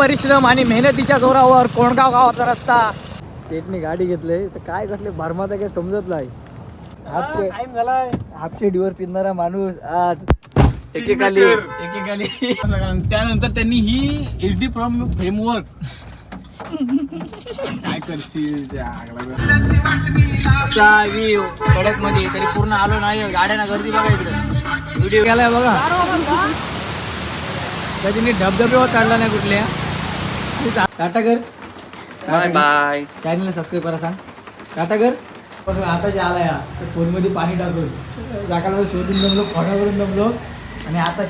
परिश्रम आणि मेहनतीच्या जोरावर कोणगाव गावाचा रस्ता. शेटने गाडी घेतले तर काय कसले भरमात काय समजत नाही. हापचे टाइम झालाय. हापचे डिवर पिणारा माणूस आज एकेकाली एकेकाली. त्यानंतर त्यांनी ही एच डी फ्रॉम फ्रेमवर्क काय करशील कडकमध्ये तरी पूर्ण आलो नाही. गाड्यांना गर्दी बघा इकडे. व्हिडिओ केलाय बघा. त्याच्यानी धबधबेवर काढला नाही कुठल्या. टाटा कर बाय बाय. चॅनलला सबस्क्राईब करा सांग. टाटा कर पासून आता जे आला या फोनमध्ये पाणी टाकून. जाकाला शोधून जमलो खोडावरून जमलो आणि आता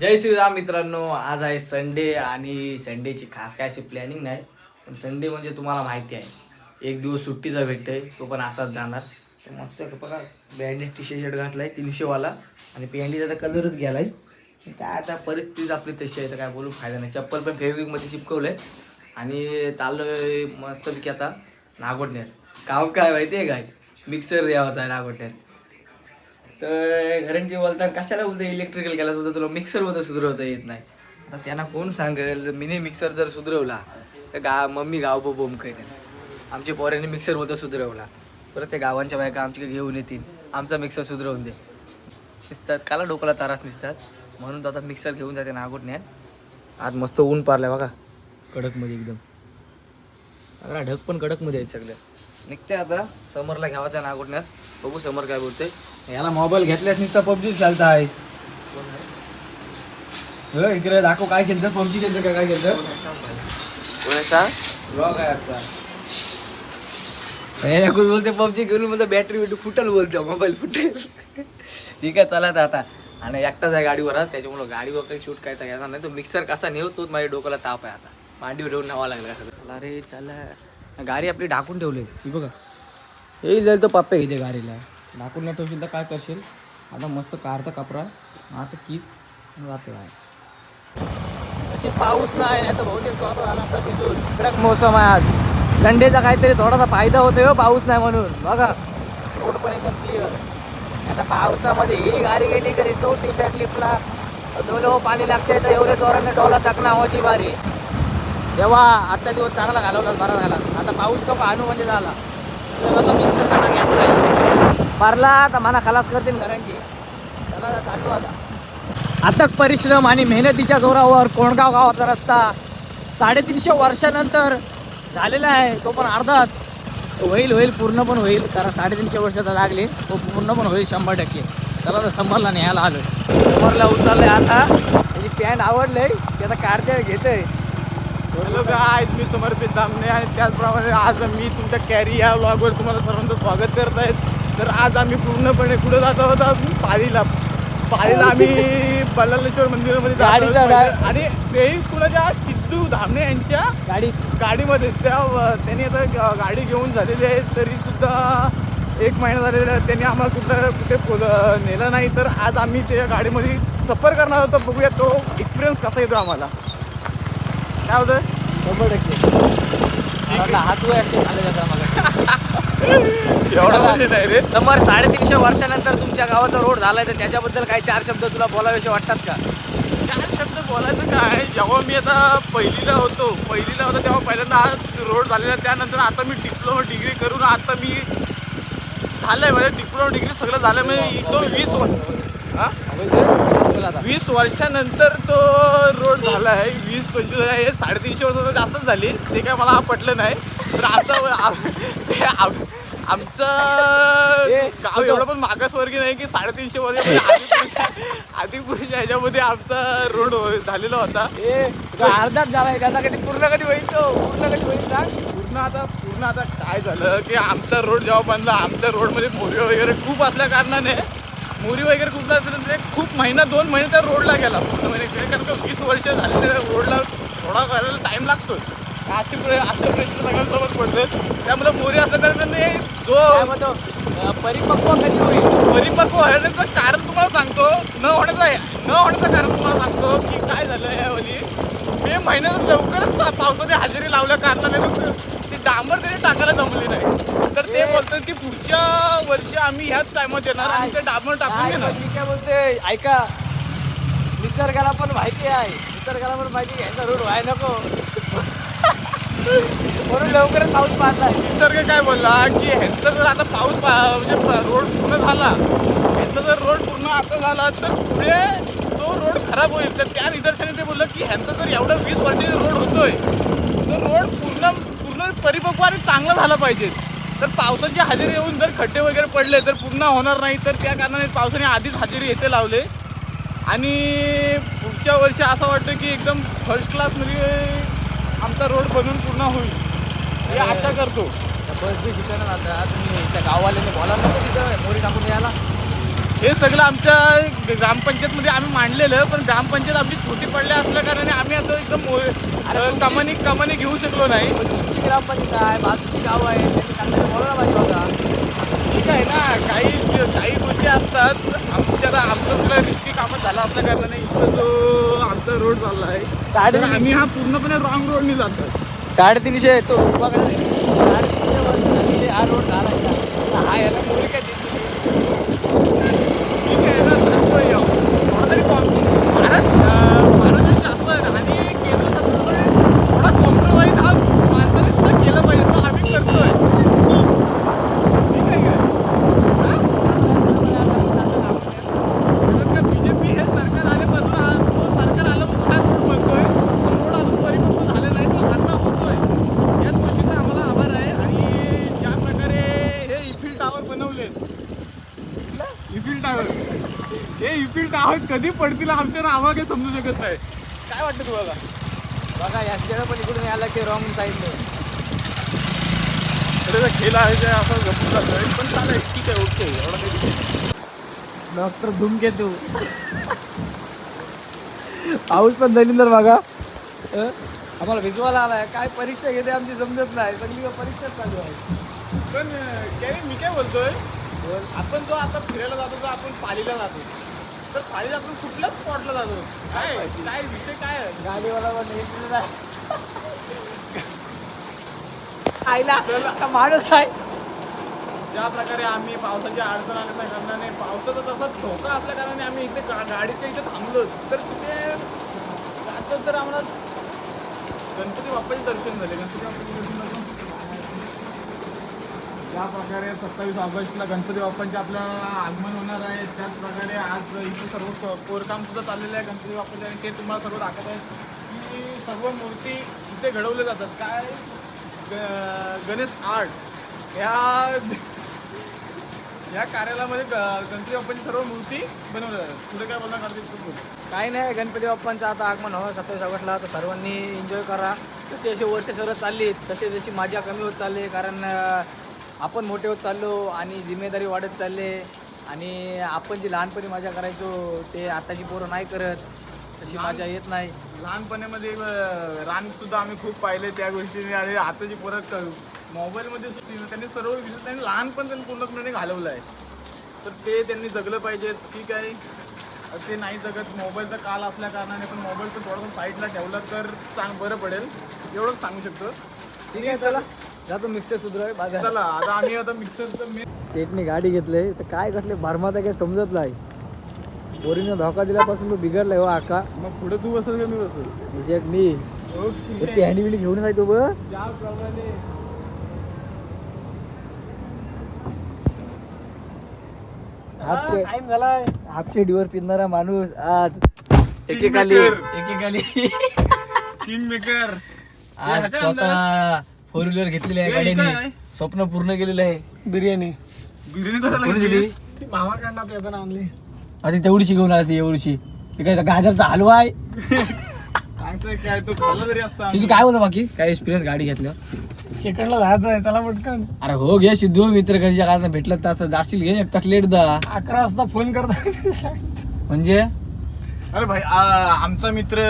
जय श्रीराम मित्रांनो आज आहे संडे आणि संडेची खास काय अशी प्लॅनिंग नाही. पण संडे म्हणजे तुम्हाला माहिती आहे. एक दिवस सुट्टीचा भेटतोय तो पण असाच जाणार. तर मस्त बघा ब्रँडेड टी शर्ट घातलाय तीनशेवाला आणि पॅन्टीचा तर कलरच गेलाय. काय आता परिस्थिती आपली तशी आहे तर काय बोलू फायदा नाही. चप्पल पण फेविकमध्ये आहे आणि चाललोय मस्तपैकी आता नागोटण्यात काम काय माहिती आहे काय? मिक्सर द्यावाचा आहे नागोटण्यात तर घरांची बोलता कशाला बोलतं इलेक्ट्रिकल केला सुद्धा तुला मिक्सर सुधरवता येत नाही. आता त्यांना कोण सांगेल? जर मिनी मिक्सर जर सुधरवला तर गा मम्मी गाव बोम करेल आमच्या पोऱ्याने मिक्सर सुधरवला. परत त्या गावांच्या बायका आमच्याकडे घेऊन येतील. आमचा मिक्सर सुधरवून दे. निसतात काला डोक्याला तारास निसतात. म्हणून तो आता मिक्सर घेऊन जाते नागोटण्यात. आज मस्त ऊन पारलाय बघा. कडकमध्ये एकदम. बघा ढग पण कडकमध्ये आहेत सगळं निघते आता समरला घ्यावाचा नागोटण्यात. बघू समर काय बोलते. याला मोबाईल घेतल्यास नुसता पबजीच घालता आहे हो, इकडे दाखव काय खेळतं. पबजी खेळतं काय खेळतं? कोणाचा ब्लॉग आहे आजचा हे कोण बोलते पबजी घेऊन बोलतो बॅटरी बिटरी फुटल बोलतो मोबाईल फुटेल. ठीक आहे चला तर आता. आणि एकटाच आहे गाडीवर त्याच्यामुळं गाडीवर काही शूट काय येणार नाही. तो मिक्सर कसा नेऊ तोच माझ्या डोक्याला ताप आहे आता. मांडीवर ठेवून न्यावा लागला चला अरे चला. गाडी आपली ढाकून ठेवली. ती बघा. येईल जाईल तर पप्पे घेते गाडीला. ढाकून नाही ठेवशील तर काय करशील? आता मस्त कारचा कपडा आता की जाते बाहेर. अशी पाऊस नाही तर बहुतेक पाऊस आला कडक आहे आज. संडेचा काहीतरी थोडासा फायदा होतोय हो पाऊस नाही म्हणून. बघा. रोड पण एकदम क्लिअर आता पावसामध्ये ही गाडी गेली करी तो टी शर्ट लिपला डोलो पाणी लागते तर एवढे जोराने डोला चकना हवाची बारी. तेव्हा आजचा दिवस चांगला घालवला बरा झाला. आता पाऊस तो आणू म्हणजे झाला. तर बघा मिक्सर कसा घेतलाय तर मला खलास करतील घरांची. त्याला आता. आता अथक परिश्रम आणि मेहनतीच्या जोरावर कोणगाव गावाचा रस्ता साडेतीनशे वर्षानंतर झालेला आहे. तो पण अर्धाच. होईल होईल पूर्ण पण होईल. कारण साडेतीनशे वर्ष तर लागले. तो पूर्ण पण होईल शंभर टक्के. त्याला तर समरला न्यायला आलो समरला आहे आता. त्याची पॅन्ट आवडलंय. ते आता काढते घेते हॅलो मी समर्पित दामने आणि त्याचप्रमाणे आज मी तुमच्या कॅरी या ब्लॉगवर तुम्हाला सर्वांचं स्वागत करत आहेत तर आज आम्ही पूर्णपणे कुठं जात आहोत? आम्ही पालीला. पालीला आम्ही बल्लालेश्वर मंदिरामध्ये जात आहोत. गाडीचा ड्राय- आणि तेही कुणाच्या सिद्धू धामणे यांच्या गाडी. गाडीमध्ये. त्या त्यांनी आता ग- गाडी घेऊन झालेली आहे तरी सुद्धा एक महिना झालेला आहे त्यांनी आम्हाला कुठं कुठे पोल नेलं नाही. तर आज आम्ही त्या गाडीमध्ये सफर करणार होतो बघूया तो एक्सपिरियन्स कसा येतो आम्हाला. काय होतं शंभर टक्के. हात वर असते खाली जाता मला एवढा म्हणजे नाही रे. समर साडेतीनशे वर्षानंतर तुमच्या गावाचा रोड झालाय तर त्याच्याबद्दल काही चार शब्द तुला बोलावेसे वाटतात का? चार शब्द बोलायचं काय? जेव्हा मी आता पहिलीला होतो पहिलीला होतो तेव्हा पहिल्यांदा हा रोड झालेला त्यानंतर आता मी डिप्लोमा डिग्री करून आता मी झालंय म्हणजे डिप्लोमा डिग्री सगळं झालं म्हणजे एक दोन वीस वर्ष आता. वीस वर्षानंतर तो रोड झाला आहे वीस पंचवीस हे साडेतीनशे वर्ष जास्तच झाली. ते काय मला पटलं नाही. तर आमचं आम- ते आम- आमचं गाव एवढं पण मागासवर्गीय नाही की साडेतीनशे वर्ष आदिपुरुष- ह्याच्यामध्ये आमचा रोड झालेला होता. अर्धाच झालाय त्याचा कधी पूर्ण कधी होईल तो? पूर्ण कधी होईल सांग? पूर्ण आता पूर्ण आता काय झालं की आमचा रोड जेव्हा बांधला आमच्या रोडमध्ये मोरी वगैरे खूप असल्या कारणाने मोरी वगैरे खूप असल्यानंतर एक खूप महिना दोन महिने त्या रोडला गेला. पूर्ण महिने कारण का वीस वर्ष झाले त्या रोडला थोडा करायला टाईम लागतो असे प्र- असे प्रश्न सगळ्यांसोबत पडतात त्यामुळे मोरी असल्या नाही जो परिपक्व कधी होईल परिपक्व होण्याचं कारण तुम्हाला सांगतो न होण्याचं आहे न होण्याचं कारण तुम्हाला सांगतो की काय झालं यावेळी मे महिन्यात लवकरच पावसाने हजेरी लावल्या कारणाने ते डांबर तरी टाकायला जमली नाही तर ते बोलतात की पुढच्या वर्षी आम्ही ह्याच टायमात येणार आणि ते डांबर टाकून नाही, घेणार मी काय बोलते ऐका निसर्गाला पण माहिती आहे निसर्गाला पण माहिती आहे रोड व्हाय नको. म्हणून लवकरच पाऊस पाहता निसर्ग काय बोलला? की ह्यांचा जर आता पाऊस म्हणजे रोड पूर्ण झाला ह्यांचा जर रोड पूर्ण आता झाला तर पुढे तो रोड खराब होईल. तर त्या निदर्शनाने ते बोललं की ह्यांचा जर एवढा वीस वर्षाचा रोड होतोय तर रोड पूर्ण पूर्ण परिपक्व आणि चांगला झाला पाहिजे. तर पावसाची हजेरी येऊन जर खड्डे वगैरे पडले तर पूर्ण होणार नाही. तर त्या कारणाने पावसाने आधीच हजेरी येथे लावले. आणि पुढच्या वर्षी असं वाटतं की एकदम फर्स्ट क्लासमध्ये आमचा रोड बनून पूर्ण होईल. हे आशा करतो. बस बी शिकायला आता तुम्ही त्या गाववाल्याने बोला नको तिथं मोरी टाकून यायला? हे सगळं आमच्या ग्रामपंचायतमध्ये आम्ही मांडलेलं पण ग्रामपंचायत आमची छोटी पडल्या असल्या कारणाने आम्ही आता एकदम कमानी कमानी घेऊ शकलो नाही. तुमची ग्रामपंचायत आहे बाजूची गाव आहे त्यांनी सांगायला बोलायला पाहिजे होता आहे ना काही काही गोष्टी असतात आमच्या आमचं सगळं रिस्की कामं झालं असल्या कारणाने इथं जो आमचा रोड चालला आहे साडेतीन आम्ही हा पूर्णपणे रॉंग रोडनी जातो साडेतीनशे तो उभा करा. साडेतीनशे वर्ष हा रोड झाला? हा याला मोरी काय देत नाही. ठीक आहे ना सांगतोय यावं. थोडा तरी कॉम- भारत अं, महाराष्ट्र शासन आणि केंद्र शासनाने थोडा कॉम्प्रोमाइज हा माणसाने सुद्धा केलं पाहिजे तो आम्ही करतोय ठीक आहे का हा? बीजेपी हे सरकार आल्यापासून आज तो सरकार आल्यापासून हा रोड बनतोय तो रोड अजून परिपक्व झाले नाही तो आता होतोय याच गोष्टीचा आम्हाला आभार आहे आणि ज्या प्रकारे हे इफिल टावर बनवले इफिल टावर हे इफिल टावर कधी पडतील आमच्या आम्हाला काही समजू शकत नाही. काय वाटतं तुम्हाला? बघा या पण इकडून यायला ते रॉंग साईडने त्याचा खेळ आहे ते असं गप्पू जातोय पण चालेल ठीक आहे ओके एवढं काही विषय नाही. डॉक्टर धूमकेतू पाऊस पण दलिंदर बघा. अं? आम्हाला भिजवायला आलाय. काय परीक्षा घेते आमची समजत नाही. सगळी परीक्षाच चालू आहे. पण अं, काय मी काय बोलतोय? आपण जो आता फिरायला जातो तो आपण पालीला जातो. तर पालीला आपण कुठल्या स्पॉटला जातो? काय काय? विषय काय आहे? गाडीवाला पण आईला माणूस आहे. ज्या प्रकारे आम्ही पावसाची अडचण आल्याच्या कारणाने पावसाचा तसा धोका असल्या कारणाने आम्ही इथे गा- गाडीच्या इथे थांबलो. तर तिथे जातो तर आम्हाला गणपती बाप्पाचे दर्शन झाले. गणपती बाप्पाचे दर्शन झालं. ज्या प्रकारे सत्तावीस ऑगस्टला गणपती बाप्पांचे आपलं आगमन होणार आहे. त्याच प्रकारे आज इथे सर्व कोरकाम सुद्धा चाललेलं आहे गणपती बाप्पाचे. आणि ते तुम्हाला सर्व दाखवत आहेत की सर्व मूर्ती इथे घडवल्या जातात. काय? ग- गणेश आर्ट. ह्या या कार्यालयामध्ये ग- गणपती बाप्पांची सर्व मूर्ती बनवल्या जातात. पुढे काय बोलणार काही नाही गणपती बाप्पांचं आता आगमन होणार सत्तावीस ऑगस्टला तर सर्वांनी एन्जॉय करा. जसे असे वर्ष सरत चालली तसे जशी माझ्या कमी होत चालली कारण आपण मोठे होत चाललो आणि जिम्मेदारी वाढत चालले आणि आपण जी लहानपणी मजा करायचो ते आताची पोरं नाही करत तशी मजा येत नाही. लहानपणामध्ये रान सुद्धा आम्ही खूप पाहिले त्या गोष्टी आणि आताची परत मोबाईलमध्ये सुद्धा त्यांनी सर्व विषय त्यांनी लहानपण त्यांनी पूर्णपणे घालवलं आहे. तर ते त्यांनी जगलं पाहिजे. ठीक आहे. ते नाही जगत. मोबाईलचा काल असल्या कारणाने पण मोबाईल पण थोडासा साईडला ठेवला तर चांग बरं पडेल. एवढंच सांगू शकतो. ठीक आहे चला. जातो मिक्सर सुधराय बाजार. चला आता आम्ही आता मिक्सरचं मेन शेटने गाडी घेतले तर काय कसले भरमात काय समजत नाही. बोरीनं धोका दिल्यापासून तो बिघडलाय हो आका. मग पुढे तू बसल का मी बसल म्हणजे मी. ओके हँडी बिंडी घेऊन जायचो त्याप्रमाणे हाफ टाइम झालाय. हाफ शेडीवर पिरणारा माणूस आज एकेकाली. एकेकाली. किंग मेकर आज स्वतः फोर व्हीलर घेतलेली आहे? गाडीने. स्वप्न पूर्ण केलेलं आहे. बिर्याणी. बिर्याणी कशाला कोणी घेतली? दिली? ती मामाकडनं येताना आणली. आता तेवढीशी घेऊन आली एवढीशी. ते काय गाजरचा हलवा आहे? काय तो खाल्ला जरी असता. तुझी काय होतं बाकी? काय एक्सपिरियन्स गाडी घेतल्यावर? सेकंडला जायचं आहे त्याला पटकन. अरे हो घे सिद्धू मित्र कधीच्या काळात भेटलं तर आता जाशील घे एक तास लेट दा. अकरा वाजता फोन करता म्हणजे? अरे भाई आमचा मित्र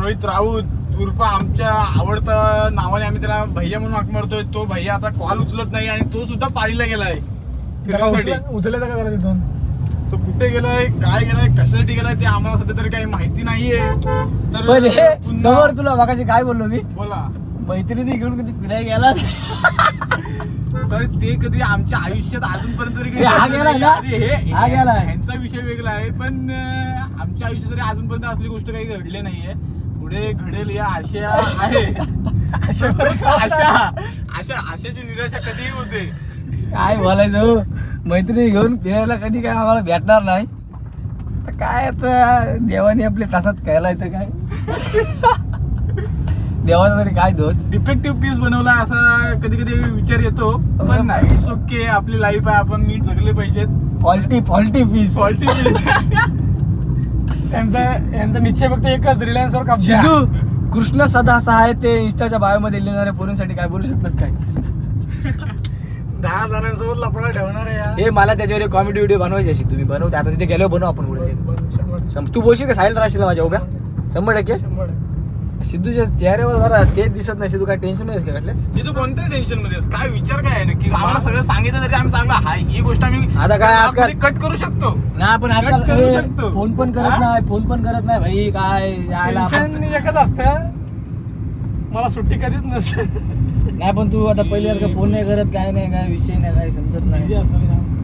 रोहित राऊत उर्फ आमच्या आवडता नावाने आम्ही त्याला भैया म्हणून हाक मारतोय. तो भैया आता कॉल उचलत नाही आणि तो सुद्धा पालीला गेलाय. त्याला फिरण्यासाठी. उचल- उचलायचं का त्याला तिथून? तो कुठे गेलाय? काय गेलाय? कशासाठी गेलाय? ते आम्हाला सध्या तरी काही माहिती नाहीये. तर हे समोर तुला बघाशी काय बोललो मी? बोला. मैत्रिणी घेऊन कधी फिरायला गेला? सॉरी ते कधी आमच्या आयुष्यात अजूनपर्यंत तरी हे. ह्यांचा विषय वेगळा आहे. पण आमच्या आयुष्यात तरी अजूनपर्यंत असली गोष्ट काही घडली नाहीये. पुढे घडेल या आशा आहे. आशा आशा. आशा आशाची निराशा कधीही होते. काय बोलायचं हो? मैत्रिणी घेऊन फिरायला कधी काय आम्हाला भेटणार नाही. तर काय आता देवाने आपले तासात खेळायला तर काय? देवाचा तरी काय दोष? डिफेक्टिव्ह पीस बनवला असा कधी कधी विचार येतो पण नाही इट्स ओके आपली लाईफ आहे आपण नीट जगले पाहिजेत. फॉल्टी फॉल्टी पीस फॉल्टी त्यांचा यांचा निश्चय फक्त एकच रिलायन्स वर कब्जा सिद्धू कृष्ण सदा असा आहे ते इंस्टाच्या बायो मध्ये लिहिणाऱ्या पोरींसाठी काय बोलू शकतस काय? दहा जणांसोबत लपडा ठेवणार आहे. हे मला त्याच्यावर एक कॉमेडी व्हिडिओ बनवायची अशी. तुम्ही बनवते आता तिथे गेलो बनवू आपण पुढे. शंभर तू बोलशील का? साईड राहशील माझ्या उभ्या? शंभर टक्के? शंभर सिद्धूच्या चेहऱ्यावर जरा तेच दिसत नाही. सिद्धू काय टेन्शनमध्ये का कसल्या की तू कोणत्या टेन्शनमध्ये आहेस? काय विचार काय आहे नक्की? आम्हाला सगळं सांगितलं तरी आम्ही सांगला हा ही गोष्ट आम्ही आता काय आजकाल- कट करू शकतो. ना आपण आजकाल करू शकतो. फोन पण करत हा? नाही फोन पण करत नाही भाई काय यायला टेन्शन एकच असतं. मला सुट्टी कधीच नसते नाही पण तू आता पहिल्यासारखं फोन नाही करत काय नाही काय विषय नाही काय समजत नाही.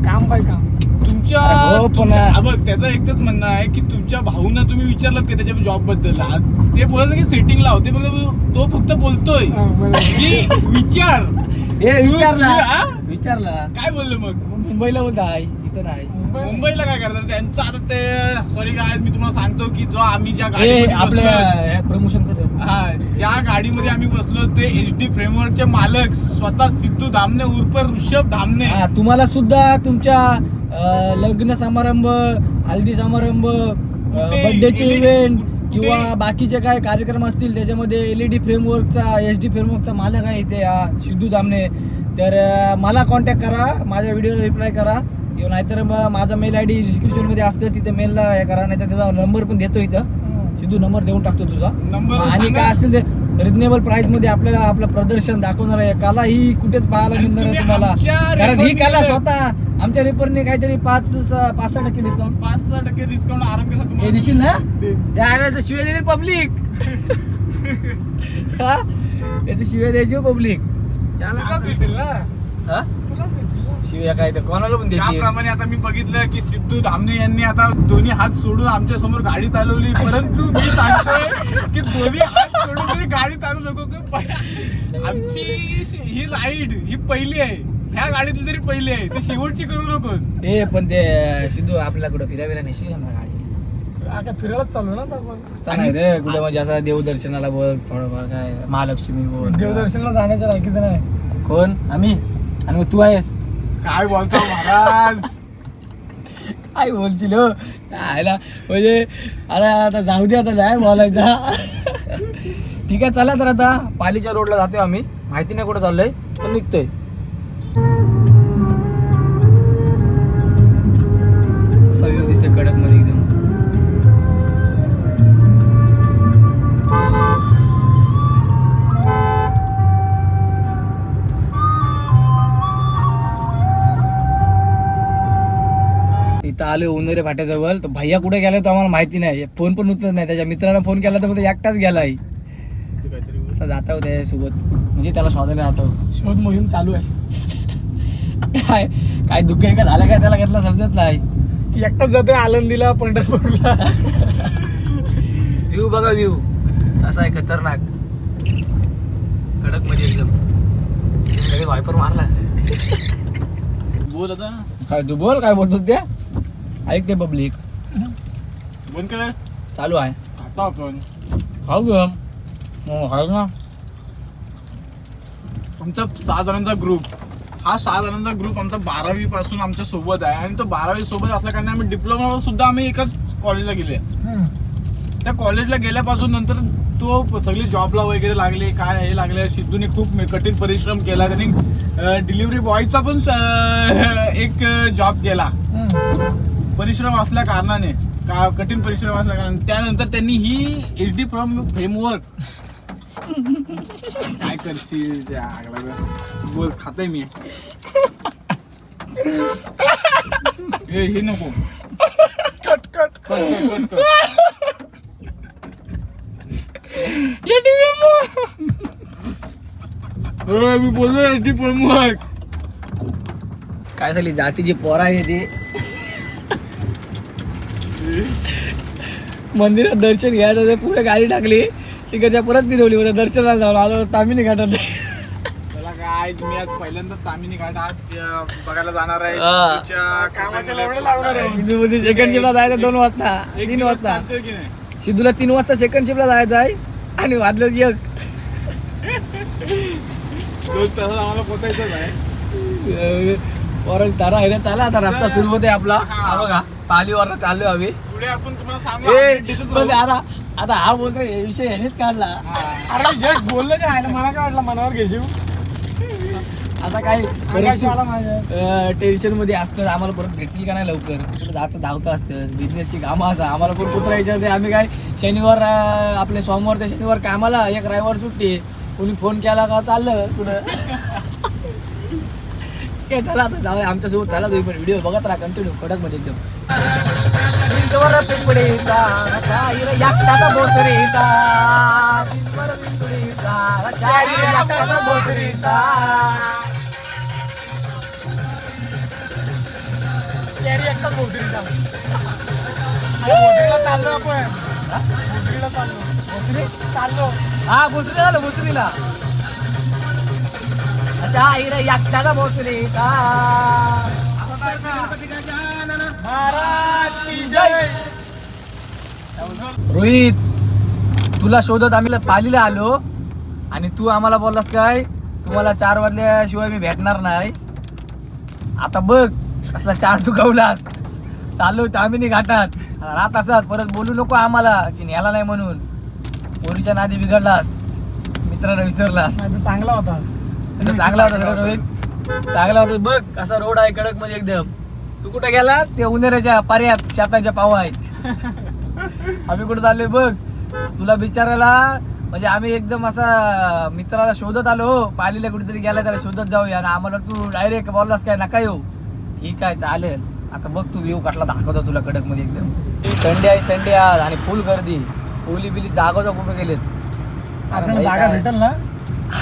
काम पाय काम. तुमच्या हो, पण- तुमच्या- हा बघ त्याचं एकच म्हणणं आहे की तुमच्या भाऊना तुम्ही विचारलं की त्याच्या जॉबबद्दल आ- ते बोलत की सेटिंग लावते फक्त तो फक्त बोलतोय. हा, बरोबर. की विचार. हे विचारला. हा? विचारला. काय बोललो मग? मुंबईला बोलता आहे इथं नाही मुंबईला काय करतात? त्यांचं आता ते सॉरी काय मी तुम्हाला सांगतो की जो आम्ही ज्या बसलोय- प्रमोशन करतो हा ज्या गाडीमध्ये आम्ही बसलो ते एच डी फ्रेमवर्कचे मालक स्वतः सिद्धू धामणे उर्फ ऋषभ धामणे. हा तुम्हाला सुद्धा तुमच्या लग्न समारंभ हल्दी समारंभ बर्थडेचे इव्हेंट किंवा बाकीचे काय कार्यक्रम असतील त्याच्यामध्ये E एल डी फ्रेमवर्कचा एच डी फ्रेमवर्कचा मालक आहे हा सिद्धू दामणे तर मला कॉन्टॅक्ट करा माझ्या व्हिडिओला रिप्लाय करा. किंवा नाहीतर मग माझा मेल आय डी डिस्क्रिप्शनमध्ये असतं तिथे मेलला हे करा नाहीतर त्याचा नंबर पण देतो इथं. सिद्धू नंबर देऊन टाकतो तुझा. नंबर आणि. काय असेल ते रिजनेबल प्राइसमध्ये आपल्याला आपलं प्रदर्शन दाखवणार आहे. कला ही कुठेच पाहायला मिळणार आहे तुम्ही तुम्हाला. आमच्या कारण ही कला. स्वतः आमच्या रेपरने काहीतरी पाच सहा- पाच सहा टक्के डिस्काउंट पाच सहा टक्के डिस्काउंट आराम केला हे तुम्हाला दिशील ना त्याला तर शिव्या देते पब्लिक याची शिव्या द्यायची पब्लिक देतील ना? हा? तुलाच देतील. ना शिव्या काय तर कोणाला पण देते त्याप्रमाणे आता मी बघितलं की सिद्धू धामणे यांनी आता दोन्ही हात सोडून आमच्यासमोर गाडी चालवली. परंतु मी सांगतोय की दोन्ही हात सोडून तरी गाडी चालू नको की प- आमची ही राईड ही पहिली आहे. ह्या गाडीतली तरी पहिली आहे. ती शेवटची करू नकोस. ए पण ते सिद्धू आपल्या कुठं फिरा फिरा नेशील का मला गाडी? आता फिरायलाच चालू ना आता आपण. आता नाही रे कुठे म्हणजे असं देवदर्शनाला बोल थोडंफार काय महालक्ष्मी बोल. देवदर्शनला जाण्याच्या लायकीचं नाही. कोण? आम्ही? आणि मग तू आहेस? काय बोलतो महाराज? काय बोलशील हो? खायला म्हणजे आता आता जाऊ दे आता जाय बोलायचा. ठीक आहे चला तर आता पालीच्या रोडला जातोय आम्ही. माहिती नाही कुठं चाललोय पण निघतोय. इथं आलोय उन्नरे फाट्याजवळ. तर भैया कुठे गेलाय तो आम्हाला माहिती नाही. फोन पण उचलत नाही. त्याच्या मित्रानं फोन केला तर मग एकटाच गेलाय आता जाता होत्या सोबत म्हणजे त्याला शोधायला जातो शोध मोहीम चालू आहे. काय काय दुःख आहे का? झालं काय त्याला घेतला समजत नाही. एकटाच जातोय आळंदीला पंढरपूरला. व्ह्यू बघा व्ह्यू. असा आहे खतरनाक. कडकमध्ये एकदम. वायपर मारला. बोल आता. काय तू बोल काय बोलतोस त्या? ऐक ते पब्लिक बोल केलं चालू आहे खातो आपण खाऊ हो खाऊ ना तुमचा सहा जणांचा ग्रुप हा सहा जणांचा ग्रुप आमचा बारावी पासून आमच्यासोबत आहे आणि तो बारावी सोबत असल्या कारणे आम्ही डिप्लोमावर सुद्धा आम्ही एकाच कॉलेजला गेले त्या कॉलेजला गेल्यापासून नंतर तो सगळी जॉबला वगैरे लागले काय हे लागले सिद्धूने खूप मे- कठीण परिश्रम केला त्यांनी डिलिव्हरी बॉयचा पण एक जॉब केला परिश्रम असल्या कारणाने का कठीण परिश्रम असल्या कारणाने त्यानंतर त्यांनी ही एच डी फ्रॉम फ्रेमवर्क काय करशील त्या आगला बोल खाते मी. ए, हे नको. Cut cut. कट कट मी बोललो एच डी फ्रेमवर्क काय झाली? जातीची पोरा आहे ती. मंदिरात दर्शन घ्यायचं ते पुढे गाडी टाकली. तिकडच्या परत फिरवली होत्या दर्शनाला जाऊन आलो तामिनी घाटात. त्याला काय मी आज पहिल्यांदा तामिनी घाट अं, बघायला जाणार आहे. हा. कामाच्या एवढं लागणार आहे. सेकंड शिपला जायचं दोन वाजता. एक तीन दिवस वाजता. चालतोय की नाही? सिद्धूला तीन वाजता सेकंड शिपला जायचं आहे. आणि वाजलं एक. दोन तासात आम्हाला पोचायचंच आहे. परत तारा आहे चाला आता रस्ता सुरू होते आपला. हा बघा. पालीवर चाललोय आम्ही. पुढे आपण तुम्हाला सांगू पण. आता आता हा बोलतोय हे विषय ह्यानेच काढला. अरे जस्ट बोललं काय मला काय वाटलं मनावर घेशील? आता काय टेन्शनमध्ये असतं आम्हाला परत भेटशील का नाही लवकर? जातं धावतं असतं बिझनेसची कामं असं आम्हाला पण कुत्रा विचारते आम्ही काय शनिवार आपले सोमवार ते शनिवार कामाला एक रविवार सुट्टी कोणी फोन केला का चाललं? कुठं? काय चला आता जाऊ आमच्यासोबत चला तुम्ही पण व्हिडिओ बघत राहा कंटिन्यू कडकमध्ये एकदम आपण. चाललो. हा भोसरी झालं भोसरीला. महाराज की जय. रोहित तुला शोधत आम्ही पालीला आलो. आणि तू आम्हाला बोललास काय? तुम्हाला चार वाजल्याशिवाय मी भेटणार नाही. आता बघ कसला चार चुकवलास. चाललो तामिनी घाटात. रात असत परत बोलू नको आम्हाला की न्याला नाही म्हणून. पोरीच्या नादी बिघडलास. मित्राला विसरलास. नाही चांगला होता आज. आता चांगला होता सर रोहित. चांगला होता. बघ कसा रोड आहे कडकमध्ये एकदम. तू कुठे गेलास? ते उन्हाळ्याच्या पाऱ्यात शेताच्या पाव आहेत. आम्ही कुठे चाललोय बघ. तुला विचारायला म्हणजे आम्ही एकदम असा मित्राला शोधत आलो. पालीला कुठेतरी गेला त्याला शोधत जाऊया. आणि आम्हाला तू डायरेक्ट बोललास काय नका येऊ. ठीक आहे चालेल. आता बघ तू व्ह्यू काटला दाखवतो तुला कडकमध्ये एकदम. संडे आहे संडे आज. आणि फुल गर्दी. ओली बिली जागोजा कुठं गेलेत? भाई जागा भेटेल ना?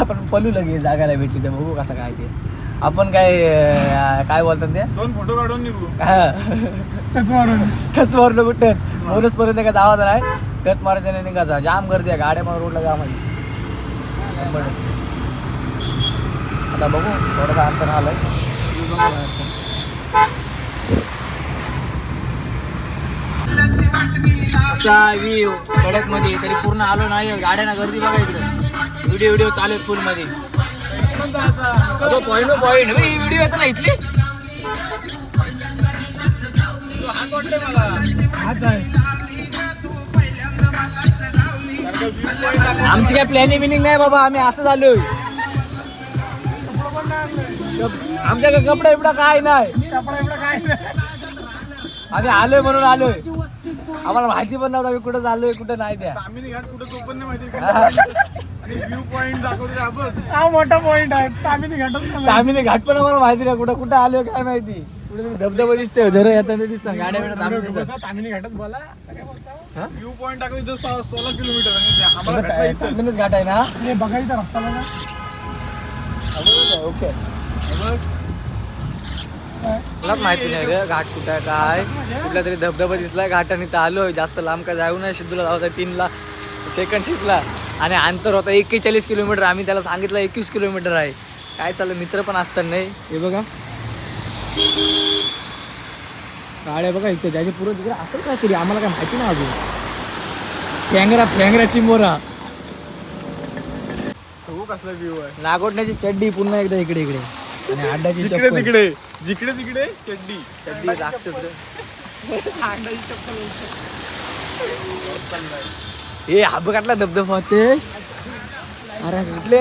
आपण पलू लगे जागा नाही भेटली तर बघू कसं काय ते. आपण काय काय बोलतात ते? दोन फोटो काढून निघू. तेच मारून. टच मारलं कुठं बोनस पर्यंत काय जावाच नाही. टच मारायचं नाही निघायचा जाम गर्दी आहे. गाड्या मग रोडला जाम आहे टक्के. आता बघू थोडासा अंतर आलाय. असा व्ह्यू कडकमध्ये तरी पूर्ण आलो नाही. गाड्यांना गर्दी बघा इकडे. व्हिडिओ व्हिडिओ चालू आहेत फुलमध्ये मध्ये पॉईंट पॉईंट व्हिडिओ येतो ना इथली? आमची काय प्लॅनिंग बिनिंग नाही बाबा आम्ही असं झालोय. आमच्याकडे कपडा बिपडा काय नाही कपडा एवढा काय नाही. आम्ही आलोय म्हणून आलोय. आम्हाला माहिती पण नव्हतं आम्ही कुठं चाललोय कुठं नाही त्या. तामिनी घाट कुठं तो पण नाही माहिती का? आणि व्ह्यू पॉइंट दाखवतो का आपण. हा मोठा पॉइंट आहे. तामिनी आम्ही घाट पण आम्हाला माहिती नाही कुठं कुठं आलोय काय माहिती. कुठे धबधबा दिसतोय झर येताना दिसतात गाड्या बिड्या थांबत दिसतात. तामिनी घाटच बोला. सगळं बोलता व्ह्यू पॉइंट दाखवतो इथं सो- सोळा किलोमीटर आम्हाला भेटला इथं. तामिनीच घाट आहे ना? हे बघायचा रस्ता बघा. ओके. मलाच माहिती नाही ग घाट कुठं आहे काय? कुठला तरी धबधबा दिसला घाटाने तर आलोय. जास्त लांब का जाऊ नाही सिद्धूला जाऊ तीनला सेकंड शिपला आणि अंतर होता एक्केचाळीस किलोमीटर. आम्ही त्याला सांगितलं एकवीस किलोमीटर आहे. काय चाललं मित्र पण असतात नाही. हे बघा. गाड्या बघा इथे त्याच्या पुढे तिकडे असेल काहीतरी आम्हाला काय माहिती नाही अजून. फ्रँगरा चिंबोरा हो कसला व्ह्यू आहे. नागोटण्याची चड्डी पुन्हा एकदा इकडे इकडे. आणि जिकडे चप्पल. तिकडे जिकडे तिकडे चड्डी. चड्डी लागतेच रे. ए धबधबा होते अरे कुठले?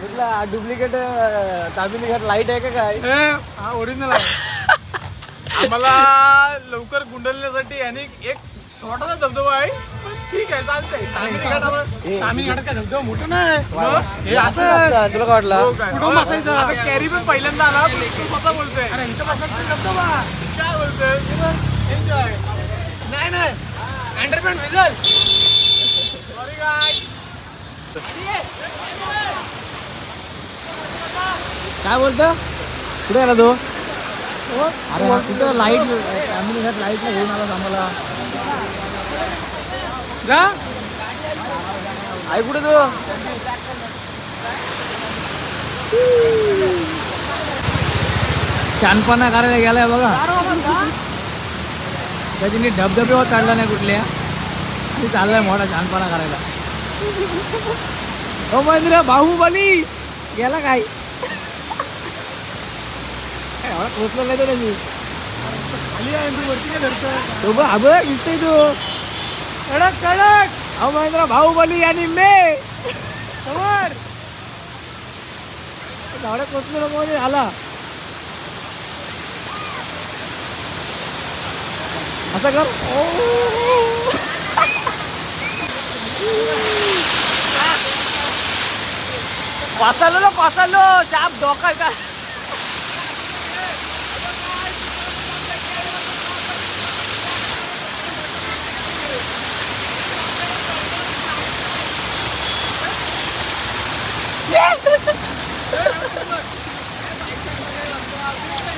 कुठला डुप्लिकेट तामिनी लाइट आहे का काय? हा ओरिजिनल आहे. आम्हाला लवकर गुंडलण्यासाठी आणि एक छोटासा धबधबा आहे. पण ठीक आहे चालतंय. तामिनी घाट आम्हाला- ए, तामिनी घाटात काय धबधबा मोठं नाही. हे हे असं तुला काय वाटलं? हो काय? कुठं बसायचं? आता कॅरी पण पहिल्यांदा आला पण तू स्वतः बोलतोय. अरे इथं काय बोलतोय? एन्जॉय नाही नाही. भिजल सॉरी गाय काय बोलतो? कुठे आला तो? अरे हा कुठं लाइट लाईटला घेऊन आला आम्हाला. जा आई कुठे तू? शानपणा करायला गेलाय बघा. त्याची धबधबेवर चढला नाही कुठल्या. आणि चाललाय मोठा शानपणा करायला. हो महेंद्र बाहुबली गेला काय? पोचला नाही तो त्याची तू बघ बघ दिसतोय तू. कडक कडक अहो महेंद्र बाहुबली आणि मे। समोर झाडे पोचलो नको म्हणजे आला असं कर ओ. कोसळलो ना कोसळलो चाप डोका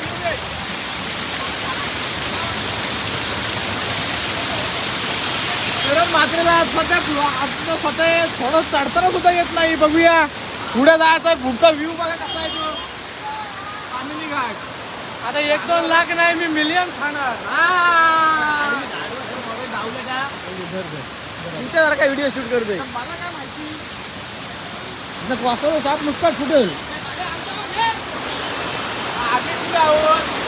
का मात्र सध्या आपलं स्वतः थोडं चढताना सुद्धा येत नाही. बघूया. पुढे जायचं पुढचा व्ह्यू बघा कसा आहे तो. फॅमिली घाट आता एक दोन लाख नाही मी मिलियन खाणार. तुमच्या जरा काय व्हिडिओ शूट करतोय. मला काय माहिती कोसळलो साप नुसता फुटेल आधी कुठे आहोत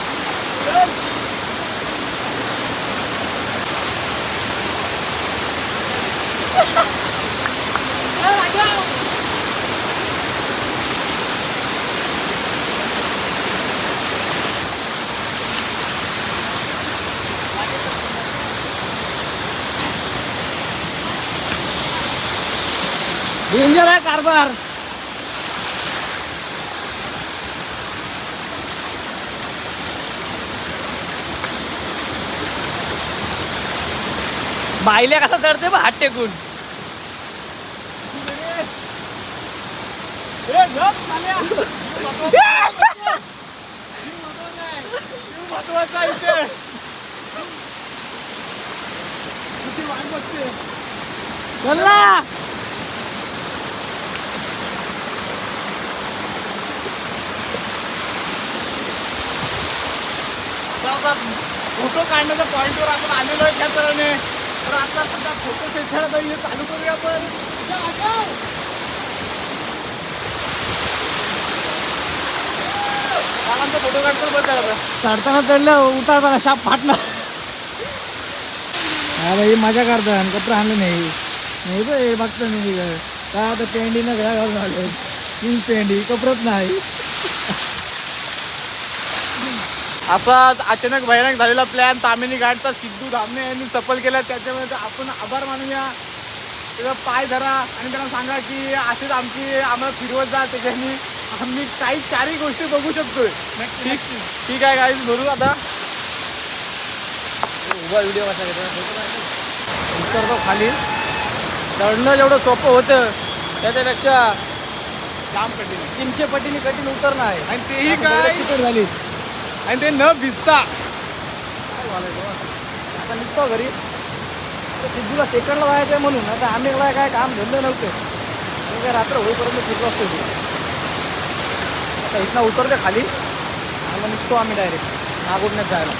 डेंजर आहे कारभार बाईल्या कसा चढते बा हात टेकून. फोटो काढण्याच्या पॉईंटवर आपण आलेलो आहे त्या तऱ्हेने तर आता सध्या फोटो सेशन चालू करूया आपण. फोटो काढतो झाला चढताना चढलं उतरताना शाप फाटला. अरे ही मजा करता कपडे आणलं नाही. नाही बघ हे बघतो मी काय आता पेंडीनं घ्या घालून? आलो तीन पेंडी कपडत नाही. असा अचानक भयानक झालेला प्लॅन तामिनी घाटचा सिद्धू धामणे यांनी सफल केला. त्याच्यामुळे आपण आभार मानूया. त्याचा पाय धरा आणि त्यांना सांगा की असेच आमची आम्हाला फिरवत जा. त्याच्यानी आम्ही काही चारही गोष्टी बघू शकतोय. ठीक ठीक आहे काही भरू आता. उभा व्हिडिओ कसा उतरतो खाली. चढणं जेवढं सोपं होतं त्याच्यापेक्षा जाम कठीण तीनशे पटीने कठीण उतरणं आहे. आणि तेही काय? झाली. आणि ते न भिजता आता निघतो घरी. तर सिद्धूला सेकंडला जायचं आहे म्हणून. आता आम्ही काय काम धंदे नव्हते. काय रात्र होईपर्यंत फिरलो असतो. आता इथनं उतरते खाली. आणि निघतो आम्ही डायरेक्ट नागोडण्यात जायला.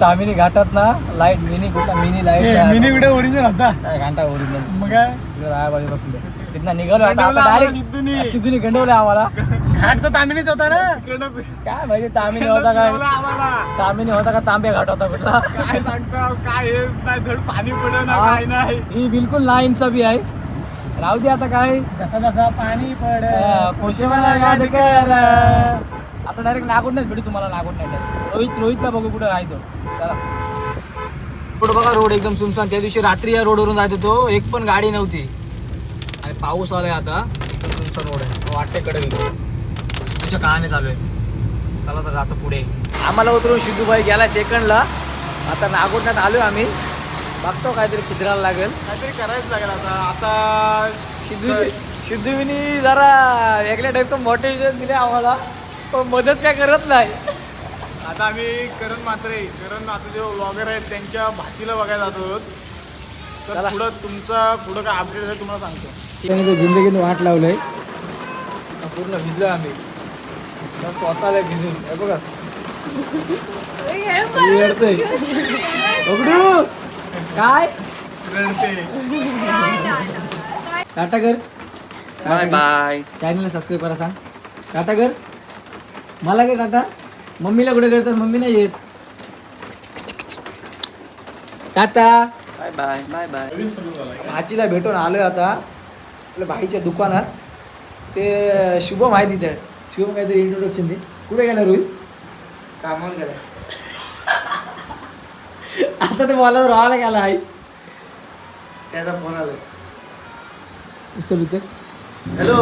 तामिनी घाटात ना लाइट मिनी कुठला mini light mini video original होता. काय घंटा ओरिजिनल मग काय? राय बाजूला पुढे. तिथनं निघालो आता गंडवलं आम्हाला डायरेक्ट सिद्धूनी. सिद्धूनी गंडवले आम्हाला. घाटचा तामिनीच होता ना? काय माहिती तामिनी होता काय? आम्हाला. तामिनी होता का तांबे घाट होता कुठला? काय सांगतो काय हे नाही धड पाणी ना हा. काय नाही. ही बिलकुल ना इन्साफी आहे. राहू दे आता काय. जसा जसा पाणी पड. पोशे याद कर. आता डायरेक्ट नागोडण्यात भेटू तुम्हाला नागोडण्यात रोहित रोहितला बघू कुठं आहे तो. चला. बघा रोड एकदम सुमसान त्या दिवशी रात्री या रोडवरून जात होतो. एक पण गाडी नव्हती. पाऊस आलाय आता. सुमसान रोड आहे. वाटते कडे गेलो तुमच्या कहाणी चालू आहेत. चला तर जातो पुढे. आम्हाला उतरून सिद्धूबाई गेला सेकंडला. आता नागोडण्यात आलोय आम्ही. बघतो काहीतरी खिद्राला लागेल. काहीतरी करायचं लागेल आता. आता सिद्धू सिद्धूविनी जरा वेगळ्या टाईपचं मोटिवेशन दिले आम्हाला. पण मदत काय करत नाही. आता आम्ही करण मात्रे करण आता जे ब्लॉगर आहेत त्यांच्या भाचीला बघायला जातो. तर चला. पुढं तुमचा पुढं काय अपडेट आहे तुम्हाला सांगतो. त्याने जिंदगीने वाट लावलंय. पूर्ण भिजलोय आम्ही. स्वतःला भिजून. हे बघा. बघडू काय? टाटा कर बाय बाय. चॅनलला सबस्क्राईब करा सांग. टाटा कर मला काय टाटा? मम्मीला कुठे करतात? मम्मी नाही येत. Tata. Bye bye. Bye bye. भाचीला भेटून आलोय आता. आपल्या भाईच्या दुकानात ते शुभम आहे तिथे शुभम काहीतरी इंट्रोडक्शन दे कुठे गेला रोहित कामावर गेला आता ते मला राहायला गेला आहे त्याचा फोन आलाय उचल उचल हॅलो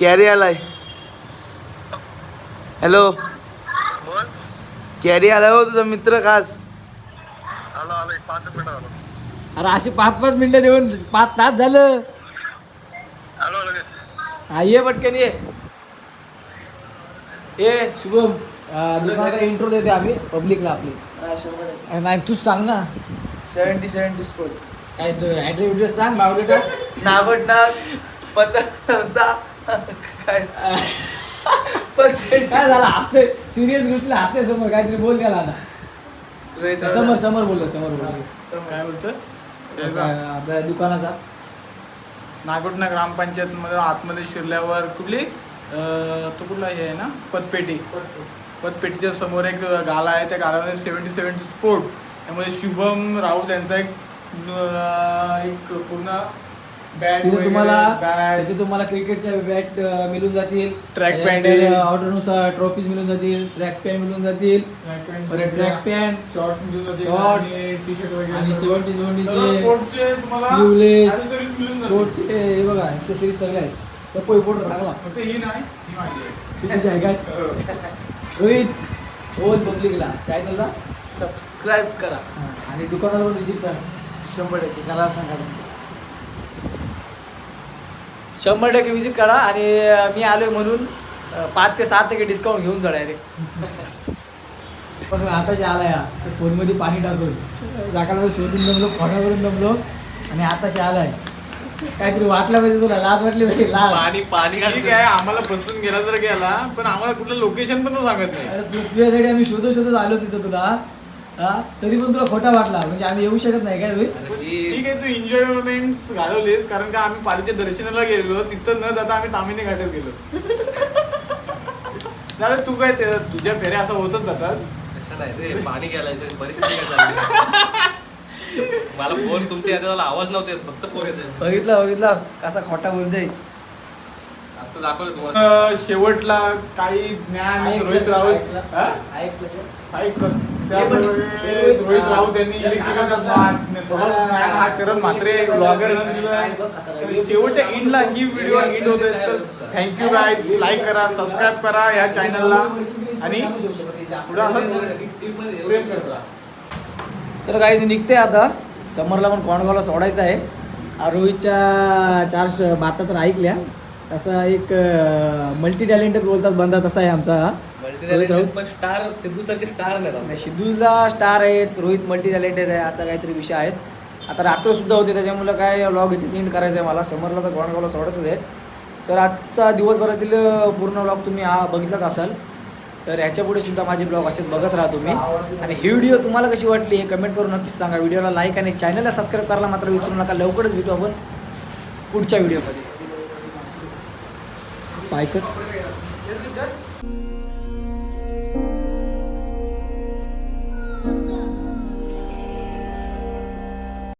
कॅरी आलाय हॅलो कॅरी आलाय हो तुझा मित्र खास अरे असे पाच पाच मिनिटं देऊन पाच तास झालं. हा ये पटकन ये. ये शुभम अं, दुकानाचा इंट्रो देते आम्ही पब्लिकला आपली. अरे नाही तूच सांग ना. सेवन्टी सेवन्टी स्पोर्ट काय तू ॲड्रेस विड्रेस सांग नागोट नाग पत्ता संसा काय? काय झालं हसते सिरियस गोष्टीला हसते समोर काहीतरी बोल त्याला आता. रोहित समोर समोर बोललो समोर बोललो. काय बोलतं काय आपल्या दुकानाचा नागोटना ग्रामपंचायतमध्ये आतमध्ये शिरल्यावर कुठली? तो कुठला हे आहे ना? पतपेटी. पतपेटीच्या समोर एक गाला आहे त्या गालामध्ये सेवन्टी सेवन्टी स्पोर्ट त्यामुळे शुभम राऊत यांचा एक एक पूर्ण तिथे तुम्हाला बॅट तिथे तुम्हाला क्रिकेटच्या बॅट मिळून जातील. त्याच्यानंतर येईल. ऑर्डरनुसार ट्रॉफीज मिळून जातील ट्रॅक पॅन्ट मिळून जातील. ट्रॅक पॅन्ट शॉर्ट मिळून जातील Shorts. टी शर्ट वगैरे आणि. सेवन्टी सेवन्टीचे स्पोर्टचे जातील. कोटचे हे बघा एक्सेसरीज सगळे आहेत. फक्त ही नाही ही आहे. किती आहे काय? रोहित बोल पब्लिकला चॅनलला सबस्क्राईब करा. आणि दुकानाला पण विजिट करा. शंभर टक्के मला सांगा तुम्ही. शंभर टक्के विजिट करा आणि मी आलोय म्हणून पाच ते सात टक्के डिस्काउंट घेऊन जा डायरेक्ट कसं आताचे आला या फोनमध्ये पाणी टाकून. जाकाला शोधून जमलो फोनावरून जमलो आणि आताशी आलाय काहीतरी वाटलं पाहिजे तुला लाज वाटली पाहिजे लाज. पाणी पाणी ठीक आहे आम्हाला बसून गेला तर गेला पण आम्हाला कुठलं लोकेशन पण तो सांगत नाही. अरे तुझ्यासाठी आम्ही शोधत शोधत आलो तिथं तुला. हा? तरी पण तुला खोटा वाटला. म्हणजे आम्ही येऊ शकत नाही काय रोहित? ठीक आहे तू एन्जॉयमेंट घालवलीस कारण का आम्ही पालीच्या दर्शनाला गेलेलो. तिथं न जाता आम्ही तामिनी घाटात गेलो. दादा तू काय ते- तुझ्या फेऱ्या असं होतच जातात? कशाला आहे रे? पाणी घ्यायला परिस्थिती काय चालली मला फोन तुमच्या आवाज नव्हते फक्त फोन येते बघितला बघितला. कसा खोटा बोलतोय. आता दाखवलं तुम्हाला. शेवटला काही ज्ञान रोहित राऊत हा? त्यामुळे रोहित राऊत यांनी थोडा ज्ञान हा मात्र ब्लॉगर शेवटच्या एंडला ही व्हिडिओ एंड होते. तर थँक्यू गाईज लाईक करा सबस्क्राईब करा या चॅनलला आणि पुढे असंच प्रेम करत. राहा. तर काही निघते आता. समरला पण कोणगावला सोडायचं आहे. आ, रोहितच्या चार श- बाता तर ऐकल्या. तसा एक मल्टी टॅलेंटेड बोलतात बंदा तसा आहे आमचा. हा. रोहित राऊत पण स्टार सिद्धू सारखे स्टार नाही सिद्धूला स्टार आहेत रोहित मल्टी टॅलेंटेड आहे असा काहीतरी विषय आहेत. आता रात्र सुद्धा होते त्याच्यामुळं काय व्लॉग इथे एंड करायचं आहे मला. समरला तर कोणगावला सोडायचंच आहे. तर आजचा दिवसभरातील पूर्ण व्लॉग तुम्ही हा बघितलाच असाल. तर ह्याच्या पुढे सुद्धा माझे ब्लॉग असेच बघत राहा तुम्ही. आणि ही व्हिडिओ तुम्हाला कशी वाटली हे कमेंट करून नक्कीच सांगा. व्हिडिओला लाईक आणि चॅनलला सबस्क्राईब करायला मात्र विसरू नका. लवकरच भेटू आपण पुढच्या व्हिडिओमध्ये spikers